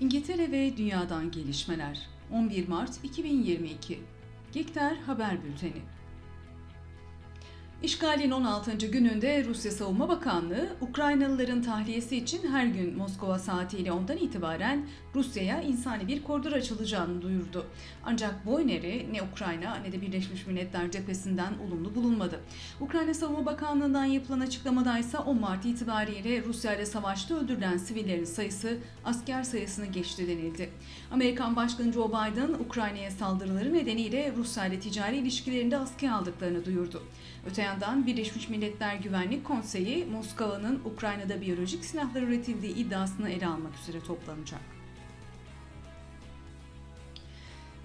İngiltere ve Dünyadan Gelişmeler. 11 Mart 2022 Gikter Haber Bülteni İşgalin 16. gününde Rusya Savunma Bakanlığı, Ukraynalıların tahliyesi için her gün Moskova saatiyle ondan itibaren Rusya'ya insani bir koridor açılacağını duyurdu. Ancak bu öneri ne Ukrayna ne de Birleşmiş Milletler cephesinden olumlu bulunmadı. Ukrayna Savunma Bakanlığı'ndan yapılan açıklamada ise 10 Mart itibariyle Rusya ile savaşta öldürülen sivillerin sayısı asker sayısını geçti denildi. Amerikan Başkanı Joe Biden, Ukrayna'ya saldırıları nedeniyle Rusya ile ticari ilişkilerinde askıya aldıklarını duyurdu. Öte yandan Birleşmiş Milletler Güvenlik Konseyi, Moskova'nın Ukrayna'da biyolojik silahlar üretildiği iddiasını ele almak üzere toplanacak.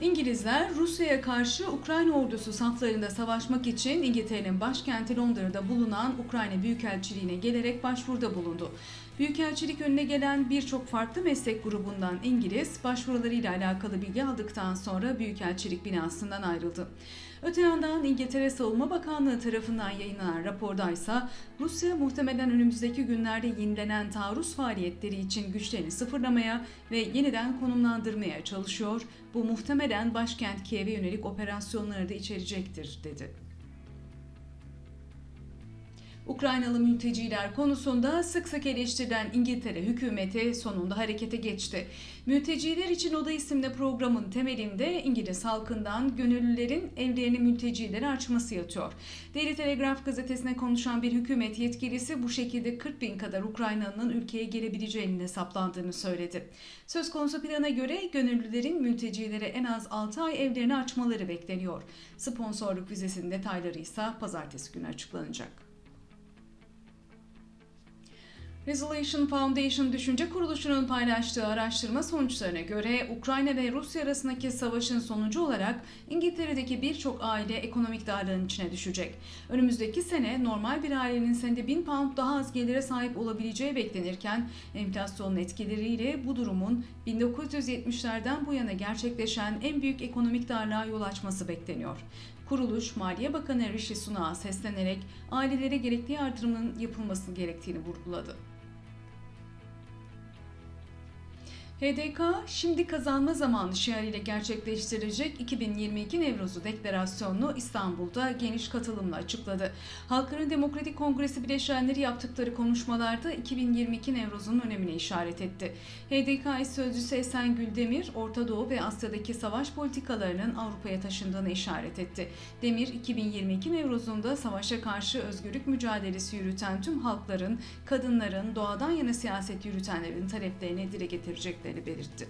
İngilizler Rusya'ya karşı Ukrayna ordusu saflarında savaşmak için İngiltere'nin başkenti Londra'da bulunan Ukrayna Büyükelçiliğine gelerek başvuruda bulundu. Büyükelçilik önüne gelen birçok farklı meslek grubundan İngiliz başvurularıyla alakalı bilgi aldıktan sonra Büyükelçilik binasından ayrıldı. Öte yandan İngiltere Savunma Bakanlığı tarafından yayınlanan raporda ise Rusya muhtemelen önümüzdeki günlerde yenilenen taarruz faaliyetleri için güçlerini sıfırlamaya ve yeniden konumlandırmaya çalışıyor. Bu muhtemelen başkent Kiev'e yönelik operasyonları da içerecektir dedi. Ukraynalı mülteciler konusunda sık sık eleştirilen İngiltere hükümeti sonunda harekete geçti. Mülteciler için Oda isimli programın temelinde İngiliz halkından gönüllülerin evlerini mültecilere açması yatıyor. Daily Telegraph gazetesine konuşan bir hükümet yetkilisi bu şekilde 40 bin kadar Ukraynalı'nın ülkeye gelebileceğinin hesaplandığını söyledi. Söz konusu plana göre gönüllülerin mültecilere en az 6 ay evlerini açmaları bekleniyor. Sponsorluk vizesinin detayları ise pazartesi günü açıklanacak. Resolution Foundation Düşünce Kuruluşu'nun paylaştığı araştırma sonuçlarına göre Ukrayna ve Rusya arasındaki savaşın sonucu olarak İngiltere'deki birçok aile ekonomik darlığın içine düşecek. Önümüzdeki sene normal bir ailenin senede 1000 pound daha az gelire sahip olabileceği beklenirken enflasyonun etkileriyle bu durumun 1970'lerden bu yana gerçekleşen en büyük ekonomik darlığa yol açması bekleniyor. Kuruluş, Maliye Bakanı Rishi Sunak'a seslenerek ailelere gerekli yardımın yapılması gerektiğini vurguladı. HDK şimdi kazanma zamanı şiarıyla gerçekleştirilecek 2022 Nevrozu deklarasyonunu İstanbul'da geniş katılımla açıkladı. Halkların Demokratik Kongresi bileşenleri yaptıkları konuşmalarda 2022 Nevroz'un önemine işaret etti. HDK sözcüsü Esen Güldemir, Orta Doğu ve Asya'daki savaş politikalarının Avrupa'ya taşındığını işaret etti. Demir, 2022 Nevroz'unda savaşa karşı özgürlük mücadelesi yürüten tüm halkların, kadınların, doğadan yana siyaset yürütenlerin taleplerini dile getirecekleri belirtti.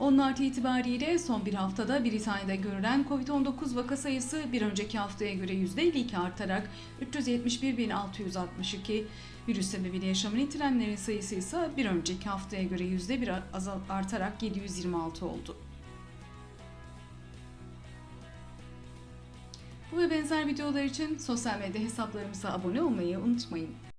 10 Mart itibariyle son bir haftada Britanya'da görülen COVID-19 vaka sayısı bir önceki haftaya göre %52 artarak 371.662, virüs sebebiyle yaşamını yitirenlerin sayısı ise bir önceki haftaya göre %1 artarak 726 oldu. Bu ve benzer videolar için sosyal medya hesaplarımıza abone olmayı unutmayın.